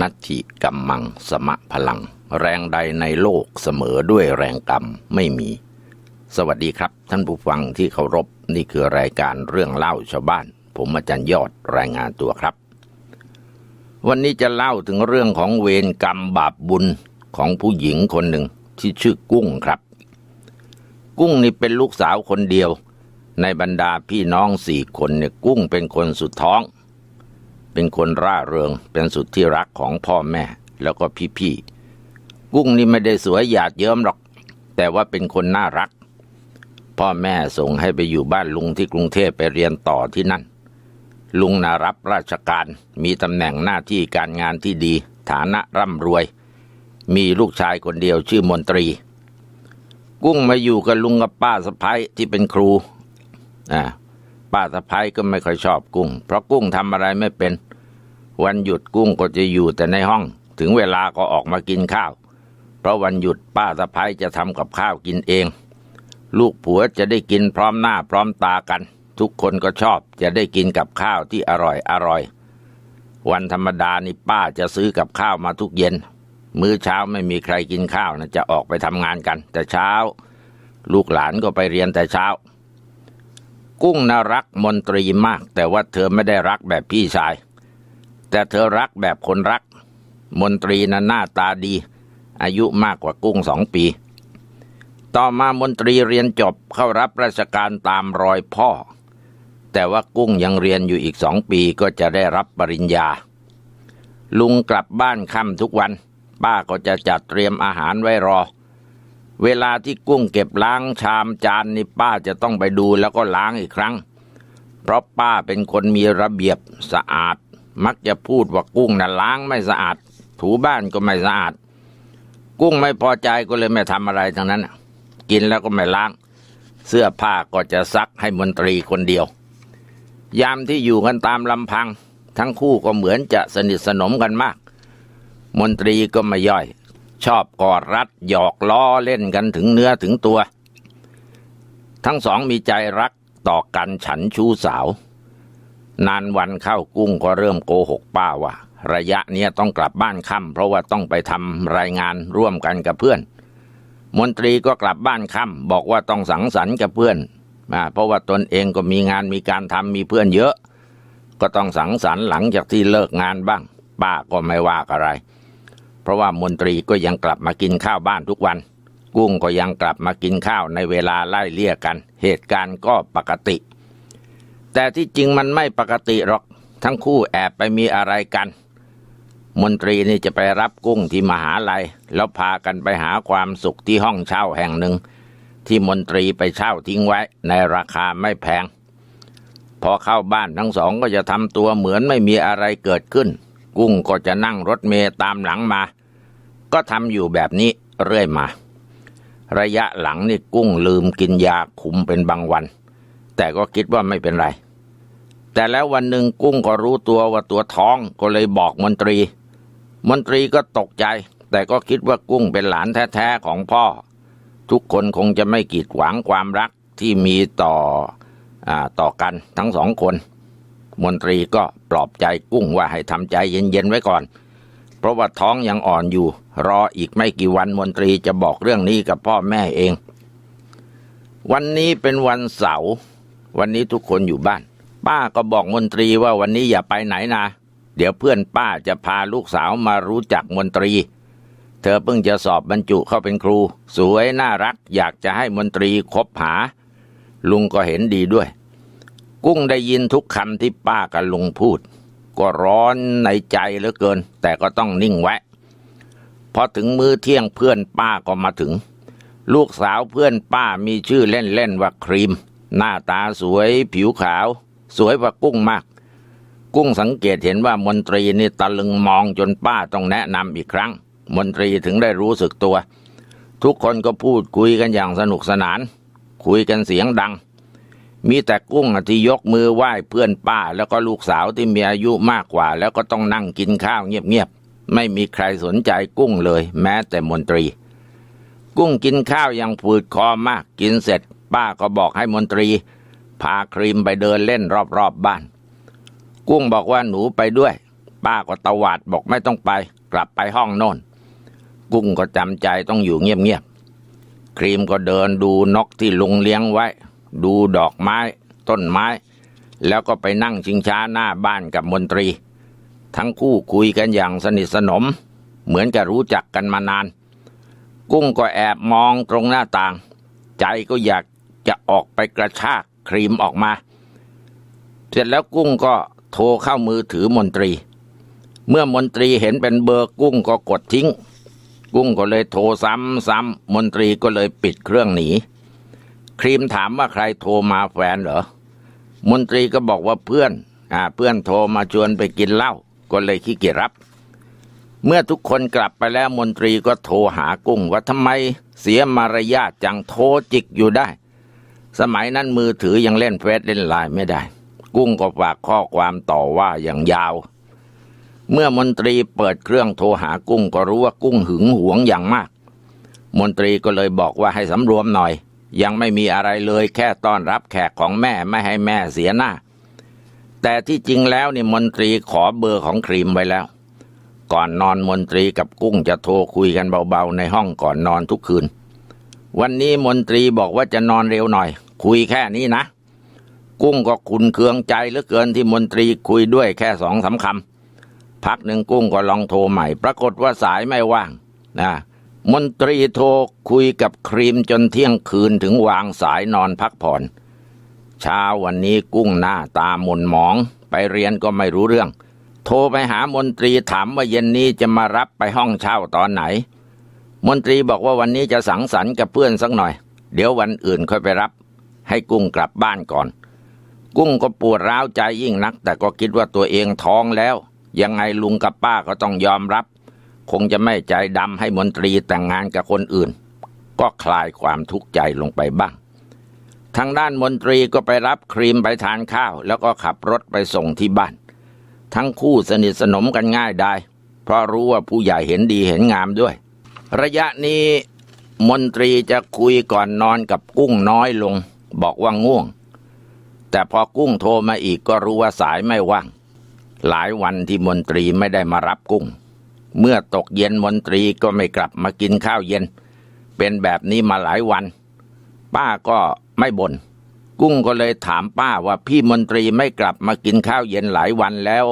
นัตถิกัมมังสมะพลัง แรงใดในโลกเสมอด้วยแรงกรรมไม่มี สวัสดีครับ ท่านผู้ฟังที่เคารพนี่คือรายการเรื่องเล่าชาวบ้าน ผมอาจารย์ยอดรายงานตัวครับ วันนี้จะเล่าถึงเรื่องของเวรกรรมบาปบุญของผู้หญิงคนหนึ่งที่ชื่อกุ้งครับ กุ้งนี่เป็นลูกสาวคนเดียว ในบรรดาพี่น้องสี่คนเนี่ยกุ้งเป็นคนสุดท้อง เป็นคนร่าเริงเป็นสุดที่รักของพ่อแม่ แล้วก็พี่ๆกุ้งนี่ไม่ได้สวยหยาดเยิ้มหรอก แต่ว่าเป็นคนน่ารัก พ่อแม่ส่งให้ไปอยู่บ้านลุงที่กรุงเทพไปเรียนต่อที่นั่น ลุงนารับราชการมีตำแหน่งหน้าที่การงานที่ดี ฐานะร่ำรวย มีลูกชายคนเดียวชื่อมนตรี กุ้งมาอยู่กับลุงกับป้าสะพ้ายที่เป็นครูอ่า ป้าสะพ้ายก็ไม่ค่อยชอบกุ้ง เพราะกุ้งทำอะไรไม่เป็น วันหยุดกุ้งก็จะอยู่แต่ในห้อง ถึงเวลาก็ออกมากินข้าว เพราะวันหยุดป้าสะพ้ายจะทำกับข้าวกินเอง ลูกผัวจะได้กินพร้อมหน้าพร้อมตากัน ทุกคนก็ชอบจะได้กินกับข้าวที่อร่อยอร่อยวันธรรมดานี่ป้าจะซื้อกับข้าวมาทุกเย็น มื้อเช้าไม่มีใครกินข้าวนะจะออกไปทำงานกัน แต่เช้า ลูกหลานก็ไปเรียนแต่เช้า กุ้งน่ารักมนตรีมาก แต่ว่าเธอไม่ได้รักแบบพี่ชาย แต่เธอรักแบบคนรัก มนตรีนั้นหน้าตาดี อายุมากกว่ากุ้งสองปี ต่อมามนตรีเรียนจบเข้ารับราชการตามรอยพ่อ แต่ว่ากุ้งยังเรียนอยู่อีกสองปีก็จะได้รับปริญญา ลุงกลับบ้านค่ำทุกวัน ป้าก็จะจัดเตรียมอาหารไว้รอ เวลาที่กุ้งเก็บล้างชามจานนี่ป้าจะต้องไปดูแล้วก็ล้างอีกครั้ง เพราะป้าเป็นคนมีระเบียบสะอาด มักจะพูดว่ากุ้งน่ะล้างไม่สะอาด ถูบ้านก็ไม่สะอาด กุ้งไม่พอใจก็เลยไม่ทำอะไรทั้งนั้น กินแล้วก็ไม่ล้าง เสื้อผ้าก็จะซักให้มนตรีคนเดียว ยามที่อยู่กันตามลำพัง ทั้งคู่ก็เหมือนจะสนิทสนมกันมาก มนตรีก็ไม่ย่อย ชอบกอดรัดหยอกล้อเล่นกันถึงเนื้อถึงตัว ทั้งสองมีใจรักต่อกันฉันชู้สาว นานวันเข้ากุ้งก็เริ่มโกหกป้าว่า ระยะเนี้ยต้องกลับบ้านค่ำเพราะว่าต้องไปทำรายงานร่วมกันกับเพื่อน มนตรีก็กลับบ้านค่ำบอกว่าต้องสังสรรค์กับเพื่อนอ่าเพราะว่าตนเองก็มีงานมีการทำมีเพื่อนเยอะ ก็ต้องสังสรรค์หลังจากที่เลิกงานบ้าง ป้าก็ไม่ว่าอะไร ราะว่ามนตรีก็ยังกลับมากินข้าวบ้านทุกวัน กุ้งก็ยังกลับมากินข้าวในเวลาไล่เลี่ยกัน เหตุการณ์ก็ปกติ แต่ที่จริงมันไม่ปกติหรอก ทั้งคู่แอบไปมีอะไรกัน มนตรีนี่จะไปรับกุ้งที่มหาลัย แล้วพากันไปหาความสุขที่ห้องเช่าแห่งหนึ่ง ที่มนตรีไปเช่าทิ้งไว้ในราคาไม่แพง พอเข้าบ้านทั้งสองก็จะทำตัวเหมือนไม่มีอะไรเกิดขึ้นกุ้งก็จะนั่งรถเมย์ตามหลังมา ก็ทำอยู่แบบนี้เรื่อยมา ระยะหลังนี่กุ้งลืมกินยาคุมเป็นบางวัน แต่ก็คิดว่าไม่เป็นไร แต่แล้ววันหนึ่งกุ้งก็รู้ตัวว่าตัวท้องก็เลยบอกมนตรี มนตรีก็ตกใจ แต่ก็คิดว่ากุ้งเป็นหลานแท้ๆของพ่อ ทุกคนคงจะไม่กีดขวางความรักที่มีต่ออาต่อกันทั้งสองคน มนตรีก็ปลอบใจกุ้งว่าให้ทำใจเย็นๆไว้ก่อน เพราะว่าท้องยังอ่อนอยู่ รออีกไม่กี่วันมนตรีจะบอกเรื่องนี้กับพ่อแม่เอง วันนี้เป็นวันเสาร์วันนี้ทุกคนอยู่บ้าน ป้าก็บอกมนตรีว่าวันนี้อย่าไปไหนนะ เดี๋ยวเพื่อนป้าจะพาลูกสาวมารู้จักมนตรี เธอเพิ่งจะสอบบรรจุเข้าเป็นครู สวยน่ารัก อยากจะให้มนตรีคบหา ลุงก็เห็นดีด้วย กุ้งได้ยินทุกคำที่ป้ากับลุงพูด ก็ร้อนในใจเหลือเกิน แต่ก็ต้องนิ่งไว้พอถึงมื้อเที่ยงเพื่อนป้าก็มาถึง ลูกสาวเพื่อนป้ามีชื่อเล่นๆว่าครีม หน้าตาสวยผิวขาว สวยกว่ากุ้งมาก กุ้งสังเกตเห็นว่ามนตรีนี่ตะลึงมองจนป้าต้องแนะนำอีกครั้ง มนตรีถึงได้รู้สึกตัว ทุกคนก็พูดคุยกันอย่างสนุกสนาน คุยกันเสียงดัง มีแต่กุ้งที่ยกมือไหว้เพื่อนป้า แล้วก็ลูกสาวที่มีอายุมากกว่า แล้วก็ต้องนั่งกินข้าวเงียบๆไม่มีใครสนใจกุ้งเลย แม้แต่มนตรี กุ้งกินข้าวยังฝืดคอมากกินเสร็จ ป้าก็บอกให้มนตรี พาครีมไปเดินเล่นรอบๆบบ้าน กุ้งบอกว่าหนูไปด้วย ป้าก็ตวาดบอกไม่ต้องไป กลับไปห้องโน่น กุ้งก็จำใจต้องอยู่เงียบๆครีมก็เดินดูนกที่ลุงเลี้ยงไว้ ดูดอกไม้ ต้นไม้ แล้วก็ไปนั่งชิงช้าหน้าบ้านกับมนตรี ทั้งคู่คุยกันอย่างสนิทสนม เหมือนกับรู้จักกันมานาน กุ้งก็แอบมองตรงหน้าต่าง ใจก็อยากจะออกไปกระชากครีมออกมา เสร็จแล้วกุ้งก็โทรเข้ามือถือมนตรี เมื่อมนตรีเห็นเป็นเบอร์กุ้งก็กดทิ้ง กุ้งก็เลยโทรซ้ำซ้ำมนตรีก็เลยปิดเครื่องหนี ครีมถามว่าใครโทรมาแฟนเหรอ มนตรีก็บอกว่าเพื่อน อ่า เพื่อนโทรมาชวนไปกินเหล้า ก็เลยขี้เกียจรับ เมื่อทุกคนกลับไปแล้วมนตรีก็โทรหากุ้งว่าทำไมเสียมารยาทจังโทรจิกอยู่ได้ สมัยนั้นมือถือยังเล่นเฟซเล่นไลน์ไม่ได้ กุ้งก็ฝากข้อความต่อว่าอย่างยาว เมื่อมนตรีเปิดเครื่องโทรหากุ้งก็รู้ว่ากุ้งหึงหวงอย่างมาก มนตรีก็เลยบอกว่าให้สำรวมหน่อย ยังไม่มีอะไรเลยแค่ต้อนรับแขกของแม่ไม่ให้แม่เสียหน้า แต่ที่จริงแล้วนี่มนตรีขอเบอร์ของครีมไว้แล้ว ก่อนนอนมนตรีกับกุ้งจะโทรคุยกันเบาๆในห้องก่อนนอนทุกคืน วันนี้มนตรีบอกว่าจะนอนเร็วหน่อย คุยแค่นี้นะ กุ้งก็ขุนเคืองใจเหลือเกินที่มนตรีคุยด้วยแค่สองสามคำพักหนึ่งกุ้งก็ลองโทรใหม่ ปรากฏว่าสายไม่ว่างนะ มนตรีโทรคุยกับครีมจนเที่ยงคืนถึงวางสายนอนพักผ่อน เช้าวันนี้กุ้งหน้าตาหม่นหมอง ไปเรียนก็ไม่รู้เรื่อง โทรไปหามนตรีถามว่าเย็นนี้จะมารับไปห้องเช่าตอนไหน มนตรีบอกว่าวันนี้จะสังสรรค์กับเพื่อนสักหน่อย เดี๋ยววันอื่นค่อยไปรับ ให้กุ้งกลับบ้านก่อน กุ้งก็ปวดร้าวใจยิ่งนัก แต่ก็คิดว่าตัวเองท้องแล้ว ยังไงลุงกับป้าก็ต้องยอมรับ คงจะไม่ใจดำให้มนตรีแต่งงานกับคนอื่น ก็คลายความทุกข์ใจลงไปบ้าง ทางด้านมนตรีก็ไปรับครีมไปทานข้าว แล้วก็ขับรถไปส่งที่บ้าน ทั้งคู่สนิทสนมกันง่ายได้ เพราะรู้ว่าผู้ใหญ่เห็นดีเห็นงามด้วย ระยะนี้มนตรีจะคุยก่อนนอนกับกุ้งน้อยลง บอกว่าง่วง แต่พอกุ้งโทรมาอีกก็รู้ว่าสายไม่ว่าง หลายวันที่มนตรีไม่ได้มารับกุ้ง เมื่อตกเย็นมนตรีก็ไม่กลับมากินข้าวเย็น เป็นแบบนี้มาหลายวัน ป้าก็ไม่บน่นกุ้งก็เลยถามป้าว่าพี่มนตรีไม่กลับมากินข้าวเย็นหลายวันแล้ว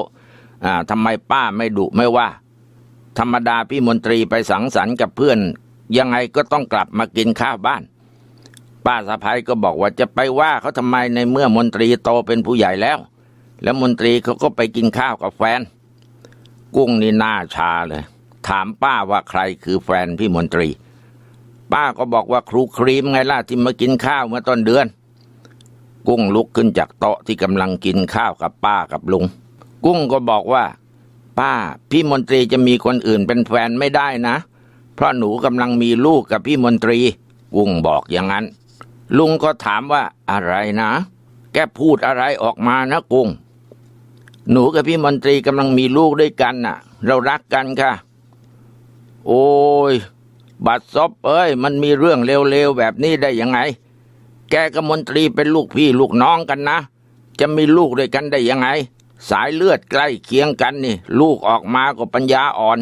อ่าทำไมป้าไม่ดุไม่ว่า ธรรมดาพี่มนตรีไปสังสรรค์กับเพื่อน ยังไงก็ต้องกลับมากินข้าวบ้าน ป้าสะพ้ายก็บอกว่าจะไปว่าเขาทำไมในเมื่อมนตรีโตเป็นผู้ใหญ่แล้ว แล้วมนตรีเขาก็ไปกินข้าวกับแฟน กุ้งนี่หน้าชาเลย ถามป้าว่าใครคือแฟนพี่มนตรี ป้าก็บอกว่าครูครีมไงล่ะที่มากินข้าวเมื่อต้นเดือน กุ้งลุกขึ้นจากโต๊ะที่กำลังกินข้าวกับป้ากับลุง กุ้งก็บอกว่า ป้าพี่มนตรีจะมีคนอื่นเป็นแฟนไม่ได้นะ เพราะหนูกำลังมีลูกกับพี่มนตรี กุ้งบอกอย่างนั้น ลุงก็ถามว่าอะไรนะ แกพูดอะไรออกมานะกุ้ง หนูกับพี่มนตรีกำลังมีลูกด้วยกันน่ะ เรารักกันค่ะ โอ้ย บัดซบเอ้ย มันมีเรื่องเลวๆแบบนี้ได้ยังไง แกกับมนตรีเป็นลูกพี่ลูกน้องกันนะ จะมีลูกด้วยกันได้ยังไง สายเลือดใกล้เคียงกันนี่ ลูกออกมาก็ปัญญาอ่อน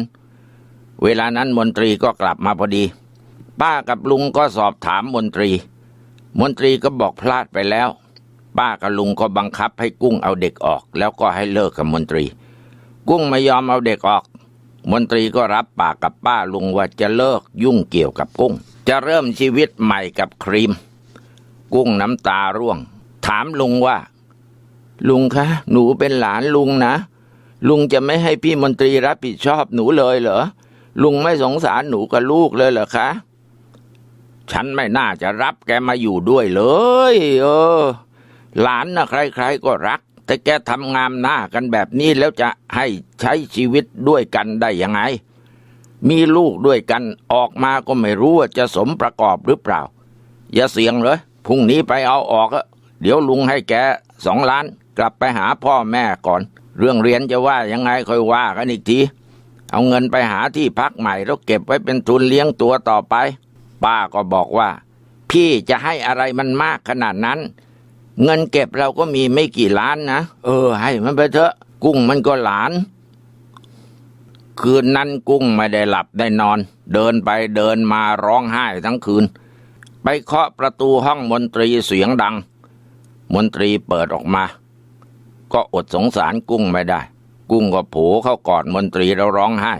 เวลานั้นมนตรีก็กลับมาพอดี ป้ากับลุงก็สอบถามมนตรี มนตรีก็บอกพลาดไปแล้ว ป้ากับลุงก็บังคับให้กุ้งเอาเด็กออก แล้วก็ให้เลิกกับมนตรี กุ้งไม่ยอมเอาเด็กออก มนตรีก็รับปากกับป้าลุงว่าจะเลิกยุ่งเกี่ยวกับกุ้ง จะเริ่มชีวิตใหม่กับครีม กุ้งน้ำตาร่วง ถามลุงว่า ลุงคะ หนูเป็นหลานลุงนะ ลุงจะไม่ให้พี่มนตรีรับผิดชอบหนูเลยเหรอลุงไม่สงสารหนูกับลูกเลยเหรอคะ ฉันไม่น่าจะรับแกมาอยู่ด้วยเลย เออ หลานนะใครๆก็รัก แต่แกทำงามหน้ากันแบบนี้แล้วจะให้ใช้ชีวิตด้วยกันได้ยังไง มีลูกด้วยกันออกมาก็ไม่รู้ว่าจะสมประกอบหรือเปล่า อย่าเสี่ยงเลยพรุ่งนี้ไปเอาออกเดี๋ยวลุงให้แกสองล้านกลับไปหาพ่อแม่ก่อน เรื่องเรียนจะว่ายังไงค่อยว่ากันอีกทีเอาเงินไปหาที่พักใหม่แล้วเก็บไว้เป็นทุนเลี้ยงตัวต่อไป ป้าก็บอกว่า พี่จะให้อะไรมันมากขนาดนั้น เงินเก็บเราก็มีไม่กี่ล้านนะเออ ให้มันไปเถอะ กุ้งมันก็หลาน คืนนั้นกุ้งไม่ได้หลับได้นอน เดินไปเดินมาร้องไห้ทั้งคืน ไปเคาะประตูห้องมนตรีเสียงดัง มนตรีเปิดออกมา ก็อดสงสารกุ้งไม่ได้ กุ้งก็โผเข้ากอดมนตรีแล้วร้องไห้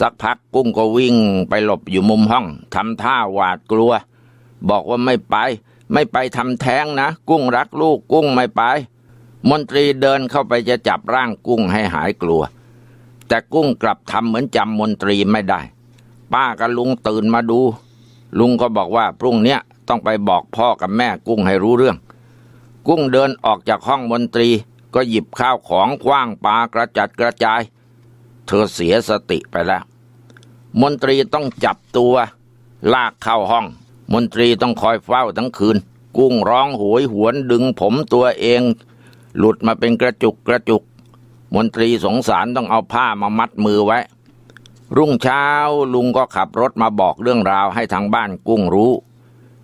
สักพักกุ้งก็วิ่งไปหลบอยู่มุมห้องทำท่าหวาดกลัว บอกว่าไม่ไป ไม่ไปทำแท้งนะ กุ้งรักลูกกุ้งไม่ไป มนตรีเดินเข้าไปจะจับร่างกุ้งให้หายกลัว แต่กุ้งกลับทำเหมือนจำมนตรีไม่ได้ ป้ากับลุงตื่นมาดู ลุงก็บอกว่าพรุ่งเนี้ยต้องไปบอกพ่อกับแม่กุ้งให้รู้เรื่อง กุ้งเดินออกจากห้องมนตรีก็หยิบข้าวของคว้างปากระจัดกระจาย เธอเสียสติไปแล้ว มนตรีต้องจับตัว ลากเข้าห้อง มนตรีต้องคอยเฝ้าทั้งคืน กุ้งร้องโหยหวนดึงผมตัวเอง หลุดมาเป็นกระจุกกระจุก มนตรีสงสารต้องเอาผ้ามามัดมือไว้ รุ่งเช้าลุงก็ขับรถมาบอกเรื่องราวให้ทางบ้านกุ้งรู้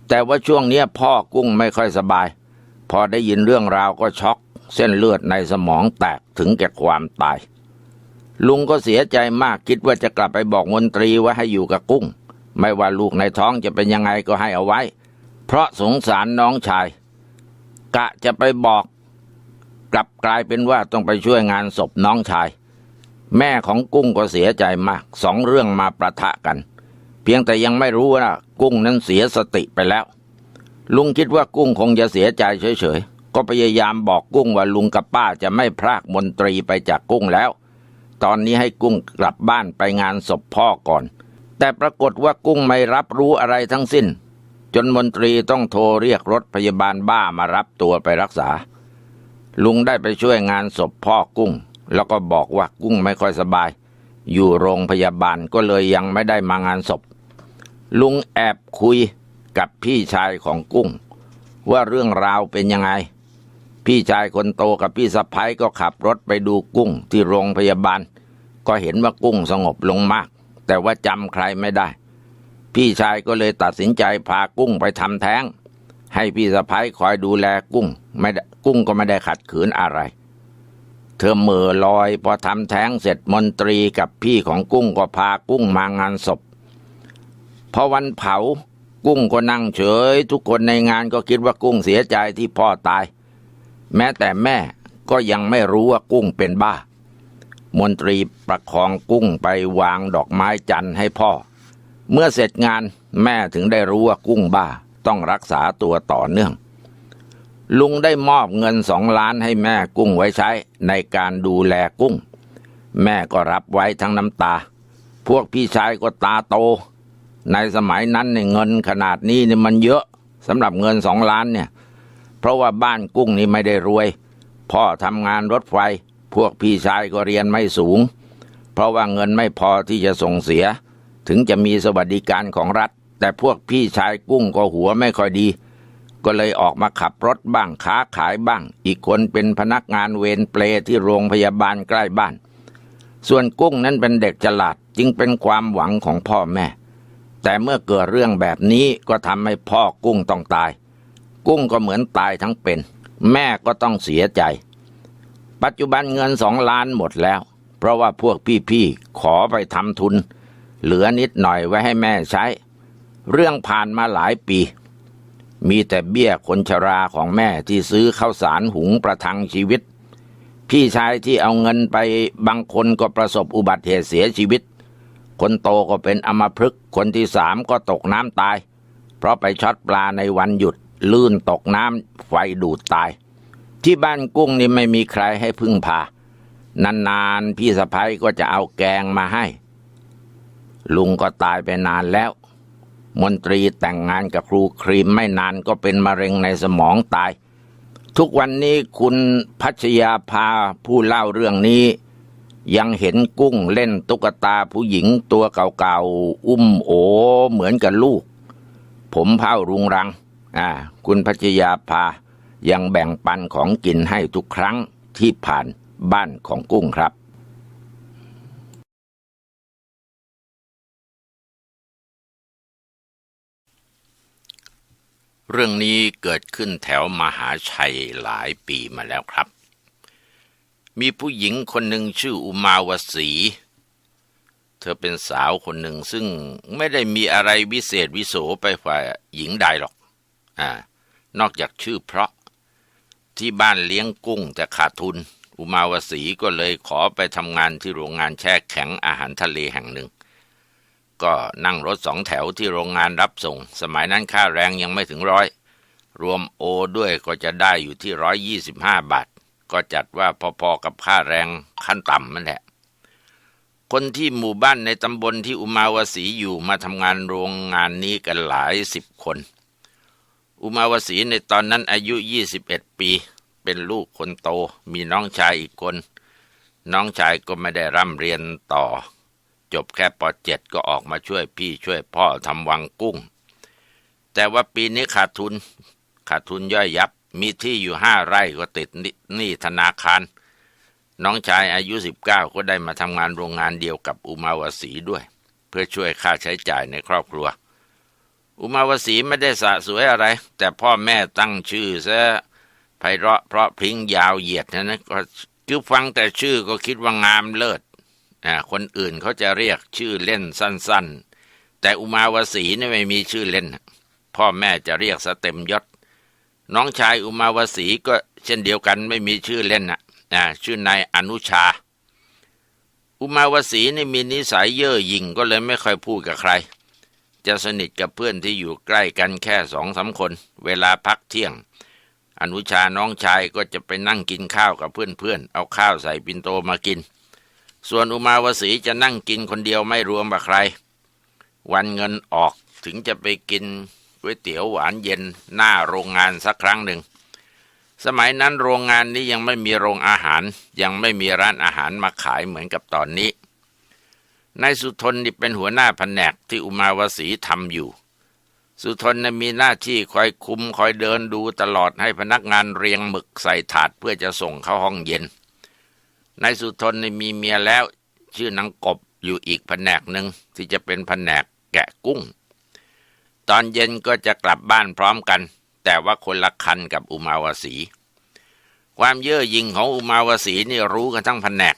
แต่ว่าช่วงเนี้ยพ่อกุ้งไม่ค่อยสบาย พอได้ยินเรื่องราวก็ช็อก เส้นเลือดในสมองแตกถึงแก่ความตาย ลุงก็เสียใจมากคิดว่าจะกลับไปบอกมนตรีว่าให้อยู่กับกุ้ง ไม่ว่าลูกในท้องจะเป็นยังไงก็ให้เอาไว้ เพราะสงสารน้องชาย กะจะไปบอก กลับกลายเป็นว่าต้องไปช่วยงานศพน้องชาย แม่ของกุ้งก็เสียใจมากสองเรื่องมาประทะกัน เพียงแต่ยังไม่รู้ว่ากุ้งนั้นเสียสติไปแล้ว ลุงคิดว่ากุ้งคงจะเสียใจเฉยๆก็พยายามบอกกุ้งว่าลุงกับป้าจะไม่พรากมนตรีไปจากกุ้งแล้ว ตอนนี้ให้กุ้งกลับบ้านไปงานศพพ่อก่อน แต่ปรากฏว่ากุ้งไม่รับรู้อะไรทั้งสิ้น จนมนตรีต้องโทรเรียกรถพยาบาลบ้ามารับตัวไปรักษา ลุงได้ไปช่วยงานศพพ่อกุ้ง แล้วก็บอกว่ากุ้งไม่ค่อยสบาย อยู่โรงพยาบาลก็เลยยังไม่ได้มางานศพ ลุงแอบคุยกับพี่ชายของกุ้ง ว่าเรื่องราวเป็นยังไง พี่ชายคนโตกับพี่สะพ้ยก็ขับรถไปดูกุ้งที่โรงพยาบาล ก็เห็นว่ากุ้งสงบลงมาก แต่ว่าจำใครไม่ได้ พี่ชายก็เลยตัดสินใจพากุ้งไปทำแท้ง ให้พี่สะพ้ายคอยดูแลกุ้ง ไม่กุ้งก็ไม่ได้ขัดขืนอะไร เธอเหม่อลอยพอทำแท้งเสร็จมนตรีกับพี่ของกุ้งก็พากุ้งมางานศพพอวันเผากุ้งก็นั่งเฉย ทุกคนในงานก็คิดว่ากุ้งเสียใจที่พ่อตาย แม้แต่แม่ก็ยังไม่รู้ว่ากุ้งเป็นบ้า มนตรีประคองกุ้งไปวางดอกไม้จันทร์ให้พ่อ เมื่อเสร็จงานแม่ถึงได้รู้ว่ากุ้งบ้าต้องรักษาตัวต่อเนื่อง ลุงได้มอบเงินสองล้านให้แม่กุ้งไว้ใช้ในการดูแลกุ้ง แม่ก็รับไว้ทั้งน้ำตา พวกพี่ชายก็ตาโต ในสมัยนั้นเนี่ยเงินขนาดนี้เนี่ยมันเยอะสำหรับเงินสองล้านเนี่ย เพราะว่าบ้านกุ้งนี่ไม่ได้รวย พ่อทำงานรถไฟ พวกพี่ชายก็เรียนไม่สูง เพราะว่าเงินไม่พอที่จะส่งเสีย ถึงจะมีสวัสดิการของรัฐ แต่พวกพี่ชายกุ้งก็หัวไม่ค่อยดี ก็เลยออกมาขับรถบ้างค้าขายบ้าง อีกคนเป็นพนักงานเวรเปลที่โรงพยาบาลใกล้บ้าน ส่วนกุ้งนั้นเป็นเด็กฉลาดจึงเป็นความหวังของพ่อแม่ แต่เมื่อเกิดเรื่องแบบนี้ก็ทำให้พ่อกุ้งต้องตาย กุ้งก็เหมือนตายทั้งเป็น แม่ก็ต้องเสียใจ ปัจจุบันเงินสองล้านหมดแล้ว เพราะว่าพวกพี่ๆขอไปทำทุน เหลือนิดหน่อยไว้ให้แม่ใช้ เรื่องผ่านมาหลายปี มีแต่เบี้ยคนชราของแม่ที่ซื้อข้าวสารหุงประทังชีวิต พี่ชายที่เอาเงินไปบางคนก็ประสบอุบัติเหตุเสียชีวิต คนโตก็เป็นอมพฤกษ์คนที่สามก็ตกน้ำตาย เพราะไปช็อตปลาในวันหยุดลื่นตกน้ำไฟดูดตาย ที่บ้านกุ้งนี่ไม่มีใครให้พึ่งพา นานๆ พี่สะพ้ยก็จะเอาแกงมาให้ ลุงก็ตายไปนานแล้ว มนตรีแต่งงานกับครูครีมไม่นานก็เป็นมะเร็งในสมองตาย ทุกวันนี้คุณพัชยาภาผู้เล่าเรื่องนี้ ยังเห็นกุ้งเล่นตุ๊กตาผู้หญิงตัวเก่าๆ อุ้มโอเหมือนกับลูก ผมเผารุงรัง อ่า คุณพัชยาภา ยังแบ่งปันของกินให้ทุกครั้งที่ผ่านบ้านของกุ้งครับเรื่องนี้เกิดขึ้นแถวมหาชัยหลายปีมาแล้วครับ มีผู้หญิงคนหนึ่งชื่ออุมาวสี เธอเป็นสาวคนหนึ่งซึ่งไม่ได้มีอะไรวิเศษวิโสไปฝ่าหญิงใดหรอก อ่า นอกจากชื่อเพราะ ที่บ้านเลี้ยงกุ้งแต่ขาดทุน อุมาวสีก็เลยขอไปทำงานที่โรงงานแช่แข็งอาหารทะเลแห่งหนึ่ง ก็นั่งรถสองแถวที่โรงงานรับส่ง สมัยนั้นค่าแรงยังไม่ถึงร้อย รวมโอด้วยก็จะได้อยู่ที่ร้อยยี่สิบห้าบาท ก็จัดว่าพอๆกับค่าแรงขั้นต่ำนั่นแหละคนที่หมู่บ้านในตำบลที่อุมาวสีอยู่มาทำงานโรงงานนี้กันหลายสิบคน อุมาวสีในตอนนั้นอายุ 21 ปี เป็นลูกคนโต มีน้องชายอีกคน น้องชายก็ไม่ได้ร่ำเรียนต่อ จบแค่ป .7 ก็ออกมาช่วยพี่ช่วยพ่อทำวังกุ้ง แต่ว่าปีนี้ขาดทุน ขาดทุนย่อยยับ มีที่อยู่ห้าไร่ก็ติดหนี้ธนาคาร น้องชายอายุ 19 ก็ได้มาทำงานโรงงานเดียวกับอุมาวสีด้วย เพื่อช่วยค่าใช้จ่ายในครอบครัว อุมาวสีไม่ได้สะสวยอะไร แต่พ่อแม่ตั้งชื่อซะไพเราะเพราะพริ้งยาวเหยียดนะนะก็คือฟังแต่ชื่อก็คิดว่างามเลิศอ่าคนอื่นเขาจะเรียกชื่อเล่นสั้น ๆ แต่อุมาวสีนี่ไม่มีชื่อเล่น พ่อแม่จะเรียกสเต็มยศ น้องชายอุมาวสีก็เช่นเดียวกันไม่มีชื่อเล่นนะอ่าชื่อนายอนุชา อุมาวสีนี่มีนิสัยเย่อหยิ่งก็เลยไม่ค่อยพูดกับใคร จะสนิทกับเพื่อนที่อยู่ใกล้กันแค่สองสาคน เวลาพักเที่ยง อนุชาน้องชายก็จะไปนั่งกินข้าวกับเพื่อนๆเอาข้าวใส่ปินโตมากิน ส่วนอุมาวสีจะนั่งกินคนเดียวไม่รวมกับใคร วันเงินออกถึงจะไปกินก๋วยเตี๋ยวหวานเย็นหน้าโรงงานสักครั้งหนึ่ง สมัยนั้นโรงงานนี้ยังไม่มีโรงอาหาร ยังไม่มีร้านอาหารมาขายเหมือนกับตอนนี้ นายสุทนนี่เป็นหัวหน้าแผนกที่อุมาวสีทำอยู่ สุทนนะมีหน้าที่คอยคุมคอยเดินดูตลอดให้พนักงานเรียงหมึกใส่ถาดเพื่อจะส่งเข้าห้องเย็นนายสุทนนี่มีเมียแล้ว ชื่อนางกบอยู่อีกแผนกหนึ่งที่จะเป็นแผนกแกะกุ้ง ตอนเย็นก็จะกลับบ้านพร้อมกัน แต่ว่าคนละคันกับอุมาวสี ความเย่อหยิ่งของอุมาวสีนี่รู้กันทั้งแผนก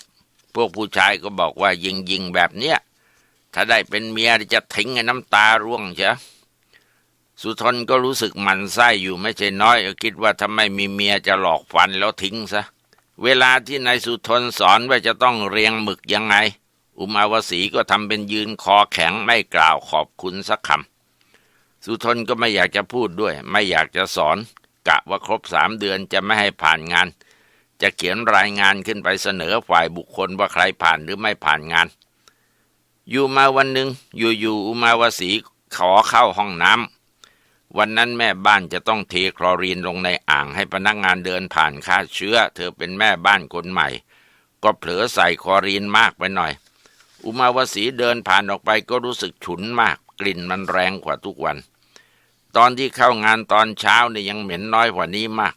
พวกผู้ชายก็บอกว่ายิงยิงแบบเนี้ยถ้าได้เป็นเมียจะทิ้งให้น้ำตาร่วงเชียสุทนก็รู้สึกหมันไส้อยู่ไม่ใช่น้อยก็คิดว่าถ้าไม่มีเมียจะหลอกฟันแล้วทิ้งซะ เวลาที่นายสุทนสอนว่าจะต้องเรียงหมึกยังไง อุมาวสีก็ทำเป็นยืนคอแข็งไม่กล่าวขอบคุณสักคำสุทนก็ไม่อยากจะพูดด้วย ไม่อยากจะสอน กะว่าครบสามเดือนจะไม่ให้ผ่านงาน จะเขียนรายงานขึ้นไปเสนอฝ่ายบุคคลว่าใครผ่านหรือไม่ผ่านงาน อยู่มาวันหนึ่งอยู่ๆอุมาวสีขอเข้าห้องน้ำวันนั้นแม่บ้านจะต้องเทคลอรีนลงในอ่างให้พนักงานเดินผ่านฆ่าเชื้อ เธอเป็นแม่บ้านคนใหม่ ก็เผลอใส่คลอรีนมากไปหน่อย อุมาวสีเดินผ่านออกไปก็รู้สึกฉุนมาก กลิ่นมันแรงกว่าทุกวัน ตอนที่เข้างานตอนเช้าเนี่ยยังเหม็นน้อยกว่านี้มาก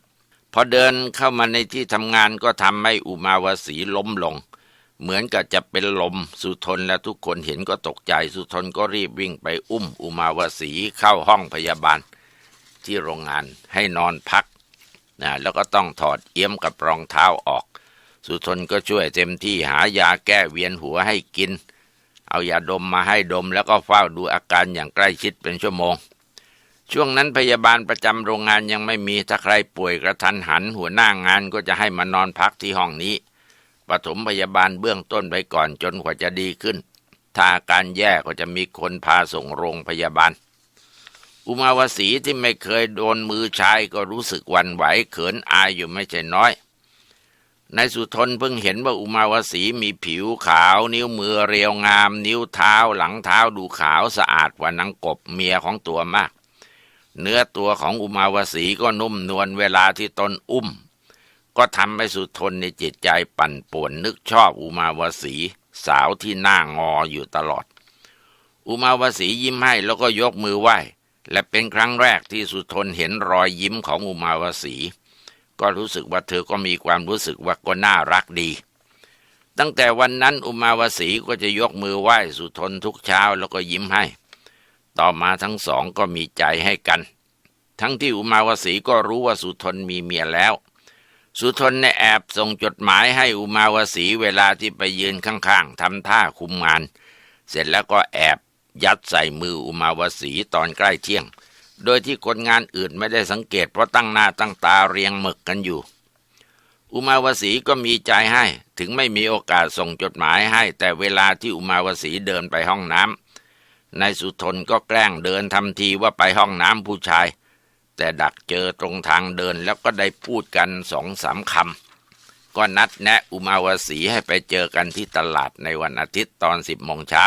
พอเดินเข้ามาในที่ทำงานก็ทำให้อุมาวสีล้มลง เหมือนกับจะเป็นลมสุทนและทุกคนเห็นก็ตกใจสุทนก็รีบวิ่งไปอุ้มอุมาวสีเข้าห้องพยาบาล ที่โรงงานให้นอนพักนะแล้วก็ต้องถอดเอี้ยมกับรองเท้าออก สุทนก็ช่วยเต็มที่หายาแก้เวียนหัวให้กิน เอายาดมมาให้ดมแล้วก็เฝ้าดูอาการอย่างใกล้ชิดเป็นชั่วโมง ช่วงนั้นพยาบาลประจำโรงงานยังไม่มีถ้าใครป่วยกระทันหัน หัวหน้างานก็จะให้มานอนพักที่ห้องนี้ปฐมพยาบาลเบื้องต้นไปก่อนจนกว่าจะดีขึ้น ถ้าอาการแย่ก็จะมีคนพาส่งโรงพยาบาล อุมาวสีที่ไม่เคยโดนมือชายก็รู้สึกวันไหวเขินอายอยู่ไม่ใช่น้อยนายสุทนเพิ่งเห็นว่าอุมาวสีมีผิวขาว นิ้วมือเรียวงาม นิ้วเท้าหลังเท้าดูขาวสะอาดกว่านางกบเมียของตัวมาก เนื้อตัวของอุมาวสีก็นุ่มนวลเวลาที่ตนอุ้ม ก็ทำให้สุทนในจิตใจปั่นป่วนนึกชอบอุมาวสี สาวที่หน้างออยู่ตลอด อุมาวสียิ้มให้แล้วก็ยกมือไหว้ และเป็นครั้งแรกที่สุทนเห็นรอยยิ้มของอุมาวสี ก็รู้สึกว่าเธอก็มีความรู้สึกว่าก็น่ารักดีตั้งแต่วันนั้นอุมาวสีก็จะยกมือไหว้สุทนทุกเช้าแล้วก็ยิ้มให้ ต่อมาทั้งสองก็มีใจให้กัน ทั้งที่อุมาวสีก็รู้ว่าสุทนมีเมียแล้ว สุทนในแอบส่งจดหมายให้อุมาวสีเวลาที่ไปยืนข้างๆทำท่าคุมงาน เสร็จแล้วก็แอบยัดใส่มืออุมาวสีตอนใกล้เที่ยง โดยที่คนงานอื่นไม่ได้สังเกตเพราะตั้งหน้าตั้งตาเรียงหมึกกันอยู่ อุมาวสีก็มีใจให้ ถึงไม่มีโอกาสส่งจดหมายให้ แต่เวลาที่อุมาวสีเดินไปห้องน้ำ นายสุทนก็แกล้งเดินทำทีว่าไปห้องน้ำผู้ชาย แต่ดักเจอตรงทางเดินแล้วก็ได้พูดกันสองสามคำก็นัดแนะอุมาวสีให้ไปเจอกันที่ตลาดในวันอาทิตย์ตอนสิบโมงเช้า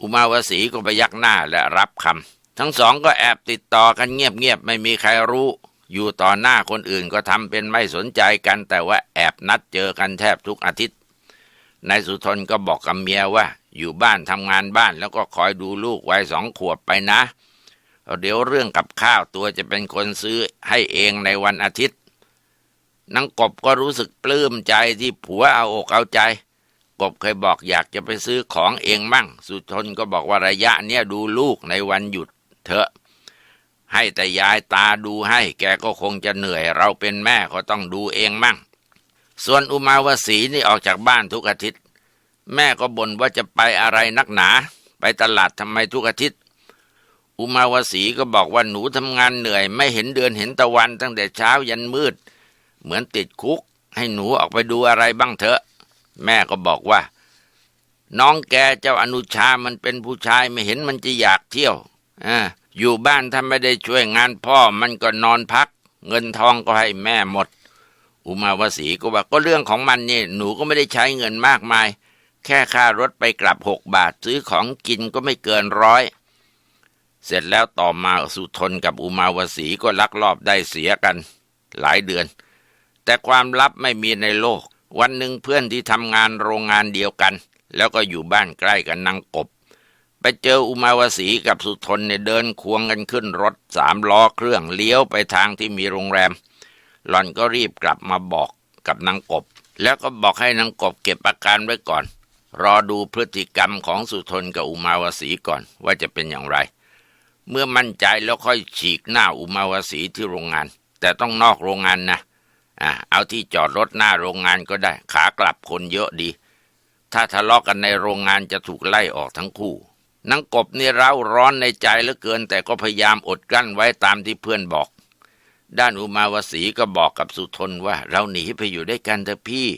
อุมาวสีก็ไปยักหน้าและรับคำทั้งสองก็แอบติดต่อกันเงียบๆไม่มีใครรู้ อยู่ต่อหน้าคนอื่นก็ทำเป็นไม่สนใจกัน แต่ว่าแอบนัดเจอกันแทบทุกอาทิตย์นายสุทนก็บอกกับเมียว่า อยู่บ้านทำงานบ้านแล้วก็คอยดูลูกวัยสองขวบไปนะ เดี๋ยวเรื่องกับข้าวตัวจะเป็นคนซื้อให้เองในวันอาทิตย์นางกบก็รู้สึกปลื้มใจที่ผัวเอาอกเอาใจ กบเคยบอกอยากจะไปซื้อของเองมั่ง สุทนก็บอกว่าระยะเนี้ยดูลูกในวันหยุดเถอะ ให้แต่ยายตาดูให้ แกก็คงจะเหนื่อย เราเป็นแม่ก็ต้องดูเองมั่ง ส่วนอุมาวสีนี่ออกจากบ้านทุกอาทิตย์ แม่ก็บ่นว่าจะไปอะไรนักหนา ไปตลาดทำไมทุกอาทิตย์ อุมาวสีก็บอกว่าหนูทำงานเหนื่อย ไม่เห็นเดือนเห็นตะวันตั้งแต่เช้ายันมืด เหมือนติดคุก ให้หนูออกไปดูอะไรบ้างเถอะ แม่ก็บอกว่า น้องแกเจ้าอนุชามันเป็นผู้ชายไม่เห็นมันจะอยากเที่ยวอ่าอยู่บ้านถ้าไม่ได้ช่วยงานพ่อมันก็นอนพัก เงินทองก็ให้แม่หมด อุมาวสีก็ว่าก็เรื่องของมันนี่หนูก็ไม่ได้ใช้เงินมากมาย แค่ค่ารถไปกลับหกบาทซื้อของกินก็ไม่เกินร้อยเสร็จแล้วต่อมาสุทนกับอุมาวสีก็ลักลอบได้เสียกัน หลายเดือน แต่ความลับไม่มีในโลก วันหนึ่งเพื่อนที่ทำงานโรงงานเดียวกัน แล้วก็อยู่บ้านใกล้กันนางกบ ไปเจออุมาวสีกับสุทนเนี่ยเดินควงกันขึ้นรถสามล้อเครื่องเลี้ยวไปทางที่มีโรงแรม หล่อนก็รีบกลับมาบอกกับนางกบ แล้วก็บอกให้นางกบเก็บอาการไว้ก่อน รอดูพฤติกรรมของสุทนกับอุมาวสีก่อนว่าจะเป็นอย่างไร เมื่อมั่นใจแล้วค่อยฉีกหน้าอุมาวสีที่โรงงาน แต่ต้องนอกโรงงานนะอะเอาที่จอดรถหน้าโรงงานก็ได้ ขากลับคนเยอะดี ถ้าทะเลาะกกันในโรงงานจะถูกไล่ออกทั้งคู่นางกบนี่เร้าร้อนในใจเหลือเกิน แต่ก็พยายามอดกลั้นไว้ตามที่เพื่อนบอก ด้านอุมาวสีก็บอกกับสุทนว่า เราหนีไปอยู่ด้วยกันเถอะพี่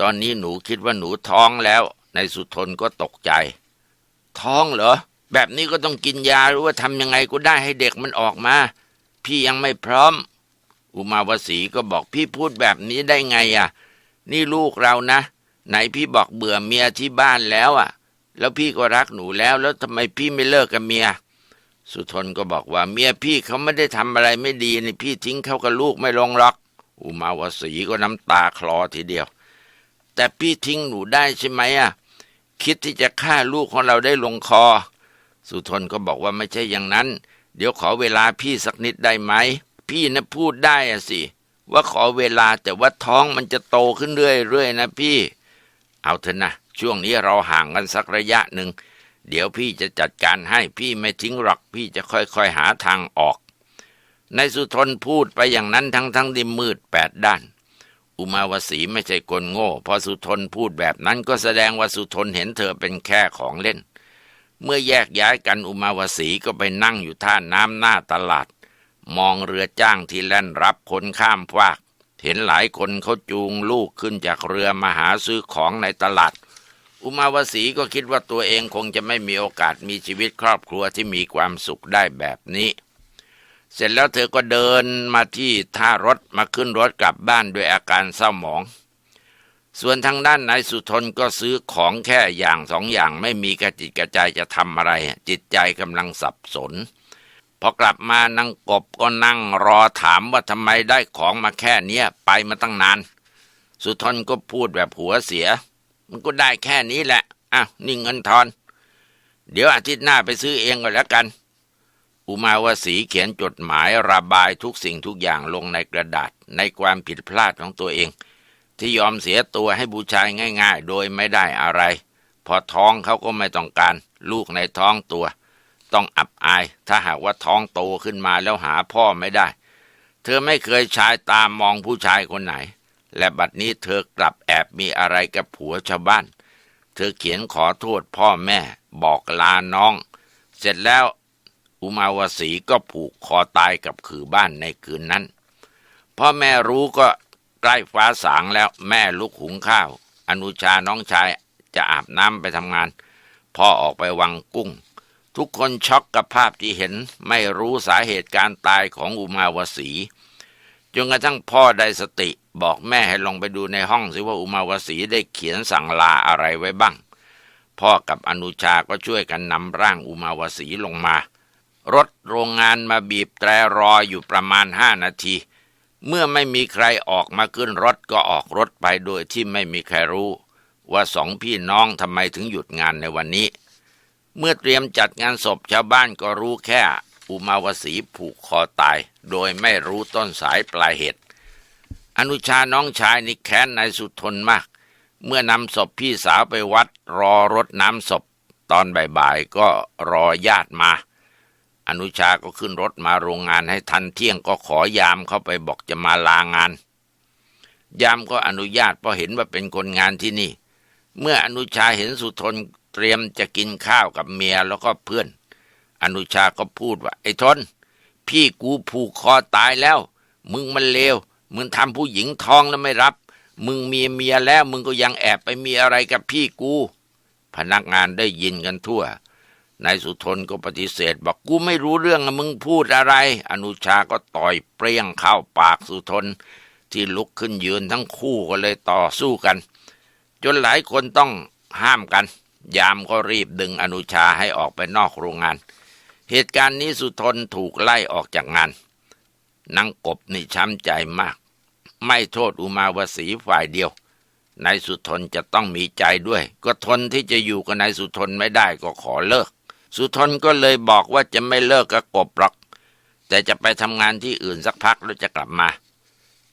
ตอนนี้หนูคิดว่าหนูท้องแล้ว ในสุทนก็ตกใจ ท้องเหรอ แบบนี้ก็ต้องกินยาหรือว่าทำยังไงก็ได้ให้เด็กมันออกมา พี่ยังไม่พร้อม อุมาวสีก็บอกพี่พูดแบบนี้ได้ไงอะ นี่ลูกเรานะ ไหนพี่บอกเบื่อเมียที่บ้านแล้วอะ แล้วพี่ก็รักหนูแล้ว แล้วทำไมพี่ไม่เลิกกับเมีย สุทนก็บอกว่าเมียพี่เขาไม่ได้ทำอะไรไม่ดีนี่พี่ทิ้งเขากับลูกไม่ลงหรอก อุมาวสีก็น้ำตาคลอทีเดียว แต่พี่ทิ้งหนูได้ใช่ไหมอะ คิดที่จะฆ่าลูกของเราได้ลงคอ สุทนก็บอกว่าไม่ใช่อย่างนั้น เดี๋ยวขอเวลาพี่สักนิดได้ไหม พี่นะพูดได้อะสิ ว่าขอเวลาแต่ว่าท้องมันจะโตขึ้นเรื่อยๆนะพี่ เอาเถอะนะ ช่วงนี้เราห่างกันสักระยะหนึ่ง เดี๋ยวพี่จะจัดการให้พี่ไม่ทิ้งหรอก พี่จะค่อยๆหาทางออกในสุทนพูดไปอย่างนั้นทั้งทั้งที่มืดแปดด้าน อุมาวสีไม่ใช่คนโง่พอสุทนพูดแบบนั้นก็แสดงว่าสุทนเห็นเธอเป็นแค่ของเล่น เมื่อแยกย้ายกันอุมาวสีก็ไปนั่งอยู่ท่าน้ำหน้าตลาด มองเรือจ้างที่แล่นรับคนข้ามฟาก เห็นหลายคนเขาจูงลูกขึ้นจากเรือมาหาซื้อของในตลาด อุมาวสีก็คิดว่าตัวเองคงจะไม่มีโอกาสมีชีวิตครอบครัวที่มีความสุขได้แบบนี้ เสร็จแล้วเธอก็เดินมาที่ท่ารถมาขึ้นรถกลับบ้านด้วยอาการเศร้าหมอง ส่วนทางด้านนายสุทนก็ซื้อของแค่อย่างสองอย่างไม่มีกระจิตกระใจจะทำอะไร จิตใจกำลังสับสนพอกลับมานางกบก็นั่งรอถามว่าทำไมได้ของมาแค่เนี้ยไปมาตั้งนาน สุทนก็พูดแบบหัวเสีย มันก็ได้แค่นี้แหละอ้าวนี่เงินทอน เดี๋ยวอาทิตย์หน้าไปซื้อเองก็แล้วกัน อุมาวสีเขียนจดหมายระบายทุกสิ่งทุกอย่างลงในกระดาษในความผิดพลาดของตัวเอง ที่ยอมเสียตัวให้บูชายง่าย ๆ โดยไม่ได้อะไร พอท้องเขาก็ไม่ต้องการ ลูกในท้องตัว ต้องอับอาย ถ้าหากว่าท้องโตขึ้นมาแล้วหาพ่อไม่ได้ เธอไม่เคยชายตามมองผู้ชายคนไหน และบัดนี้เธอกลับแอบมีอะไรกับผัวชาวบ้าน เธอเขียนขอโทษพ่อแม่ บอกลาน้อง เสร็จแล้ว อุมาวสีก็ผูกคอตายกับขือบ้านในคืนนั้นพ่อแม่รู้ก็ใกล้ฟ้าสางแล้วแม่ลุกหุงข้าว อนุชาน้องชายจะอาบน้ำไปทำงาน พ่อออกไปวังกุ้ง ทุกคนช็อกกับภาพที่เห็นไม่รู้สาเหตุการตายของอุมาวสีจนกระทั่งพ่อได้สติบอกแม่ให้ลงไปดูในห้องสิว่าอุมาวสีได้เขียนสั่งลาอะไรไว้บ้าง พ่อกับอนุชาก็ช่วยกันนำร่างอุมาวสีลงมา รถโรงงานมาบีบแตรรออยู่ประมาณห้านาที เมื่อไม่มีใครออกมาขึ้นรถก็ออกรถไปโดยที่ไม่มีใครรู้ ว่าสองพี่น้องทำไมถึงหยุดงานในวันนี้ เมื่อเตรียมจัดงานศพชาวบ้านก็รู้แค่ อุมาวสีผูกคอตาย โดยไม่รู้ต้นสายปลายเหตุ อนุชาน้องชายนี่แค้นนายสุทนมาก เมื่อนำศพพี่สาวไปวัดรอรถน้ำศพ ตอนบ่ายๆก็รอญาติมา อนุชาก็ขึ้นรถมาโรงงานให้ทันเที่ยงก็ขอยามเข้าไปบอกจะมาลางาน ยามก็อนุญาตเพราะเห็นว่าเป็นคนงานที่นี่ เมื่ออนุชาเห็นสุทนเตรียมจะกินข้าวกับเมียแล้วก็เพื่อน อนุชาก็พูดว่า ไอ้ทน พี่กูผูกคอตายแล้ว มึงมันเลว มึงทำผู้หญิงท้องแล้วไม่รับ มึงมีเมียแล้ว มึงก็ยังแอบไปมีอะไรกับพี่กู พนักงานได้ยินกันทั่ว นายสุทนก็ปฏิเสธ บอกกูไม่รู้เรื่องอะมึงพูดอะไร อนุชาก็ต่อยเปรี้ยงเข้าปากสุทน ที่ลุกขึ้นยืนทั้งคู่ก็เลยต่อสู้กัน จนหลายคนต้องห้ามกัน ยามก็รีบดึงอนุชาให้ออกไปนอกโรงงาน เหตุการณ์นี้สุทนถูกไล่ออกจากงานนางกบนี่ช้ำใจมาก ไม่โทษอุมาวสีฝ่ายเดียวนายสุทนจะต้องมีใจด้วย ก็ทนที่จะอยู่กับนายสุทนไม่ได้ก็ขอเลิก สุทนก็เลยบอกว่าจะไม่เลิกกับกบหรอก แต่จะไปทำงานที่อื่นสักพักแล้วจะกลับมา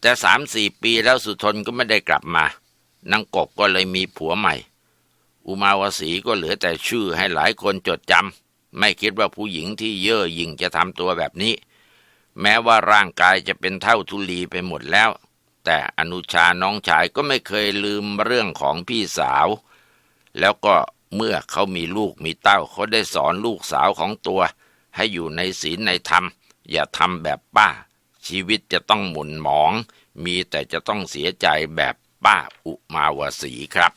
แต่สามสี่ปีแล้วสุทนก็ไม่ได้กลับมานางกบก็เลยมีผัวใหม่ อุมาวสีก็เหลือแต่ชื่อให้หลายคนจดจำไม่คิดว่าผู้หญิงที่เย่อหยิ่งจะทำตัวแบบนี้ แม้ว่าร่างกายจะเป็นเท่าทุลีไปหมดแล้ว แต่อนุชาน้องชายก็ไม่เคยลืมเรื่องของพี่สาว แล้วก็ เมื่อเขามีลูกมีเต้าเขาได้สอนลูกสาวของตัว ให้อยู่ในศีลในธรรม อย่าทำแบบป้า ชีวิตจะต้องหมุนหมอง มีแต่จะต้องเสียใจแบบป้าอุมาวสีครับ